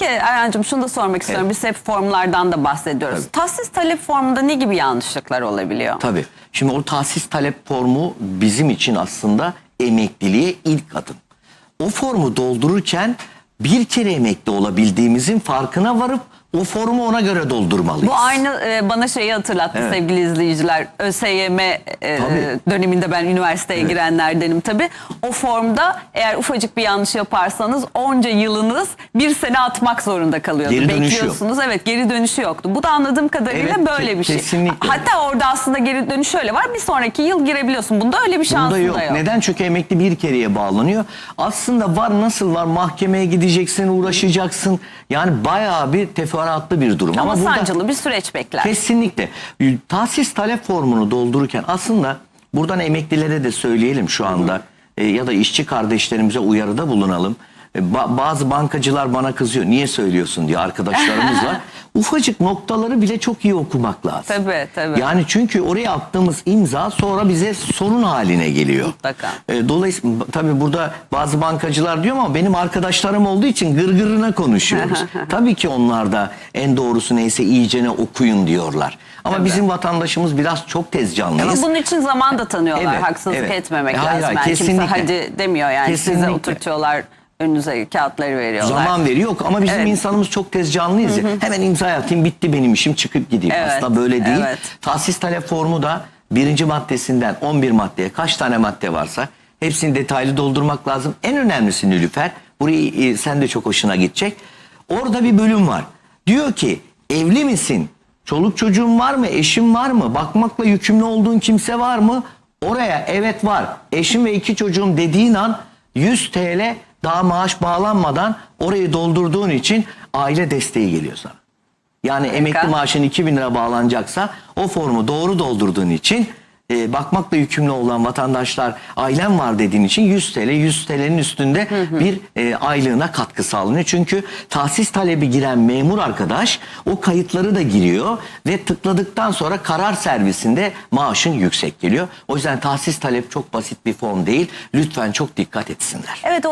Peki Erhan'cığım şunu da sormak istiyorum. Biz hep formlardan da bahsediyoruz. Tahsis talep formunda ne gibi yanlışlıklar olabiliyor? Tabii. Şimdi o tahsis talep formu bizim için aslında emekliliğe ilk adım. O formu doldururken bir kere emekli olabildiğimizin farkına varıp o formu ona göre doldurmalıyız. Bu aynı e, bana şeyi hatırlattı Evet. sevgili izleyiciler. ÖSYM e, Tabii. döneminde ben üniversiteye girenlerdenim tabii. O formda eğer ufacık bir yanlış yaparsanız onca yılınız bir sene atmak zorunda kalıyordu. Geri dönüşü yok. Bekliyorsunuz. Evet geri dönüşü yoktu. Bu da anladığım kadarıyla Evet, böyle bir şey. kesinlikle. Hatta orada aslında geri dönüş şöyle var. Bir sonraki yıl girebiliyorsun. Bunda öyle bir şansın Bunda yok. da yok. Neden? Çünkü emekli bir kereye bağlanıyor. Aslında var nasıl var mahkemeye gideceksin, uğraşacaksın. Yani bayağı bir teferruatlı bir durum. Ama, burada- sancılı bir süreç bekler. Kesinlikle. Tahsis talep formunu doldururken aslında buradan emeklilere de söyleyelim şu anda e, ya da işçi kardeşlerimize uyarıda bulunalım. E, ba- bazı bankacılar bana kızıyor. Niye söylüyorsun diye arkadaşlarımız var. Ufacık noktaları bile çok iyi okumak lazım. Tabii, tabii. Yani çünkü oraya attığımız imza sonra bize sorun haline geliyor. Mutlaka. E, Dolayısıyla tabii burada bazı bankacılar diyor ama benim arkadaşlarım olduğu için gırgırına konuşuyoruz. tabii ki onlar da en doğrusu neyse iyicene okuyun diyorlar. Ama bizim vatandaşımız biraz çok tez Ama canlıyız. bunun için zaman da tanıyorlar. Evet, Haksızlık evet. etmemek hayır, lazım. hayır, Yani kimse kesinlikle. hadi demiyor yani. Size Kesinlikle. oturtuyorlar. Önünüze kağıtları veriyorlar. Zaman veriyor yok ama bizim Evet. insanımız çok tez canlıyız ya. Hemen imza atayım bitti benim işim çıkıp gideyim. Evet, Aslında böyle değil. evet. Tahsis talep formu da birinci maddesinden 11 maddeye kaç tane madde varsa hepsini detaylı doldurmak lazım. En önemlisi Nilüfer burayı e, sen de çok hoşuna gidecek. Orada bir bölüm var. Diyor ki evli misin? Çoluk çocuğun var mı? Eşin var mı? Bakmakla yükümlü olduğun kimse var mı? Oraya evet var. Eşim ve iki çocuğum dediğin an 100 TL daha maaş bağlanmadan orayı doldurduğun için aile desteği geliyor sana. Yani emekli maaşın 2000 lira bağlanacaksa o formu doğru doldurduğun için e, bakmakla yükümlü olan vatandaşlar ailem var dediğin için 100 TL 100 TL'nin üstünde bir e, aylığına katkı sağlanıyor. Çünkü tahsis talebi giren memur arkadaş o kayıtları da giriyor ve tıkladıktan sonra karar servisinde maaşın yüksek geliyor. O yüzden tahsis talep çok basit bir form değil. Lütfen çok dikkat etsinler. Evet o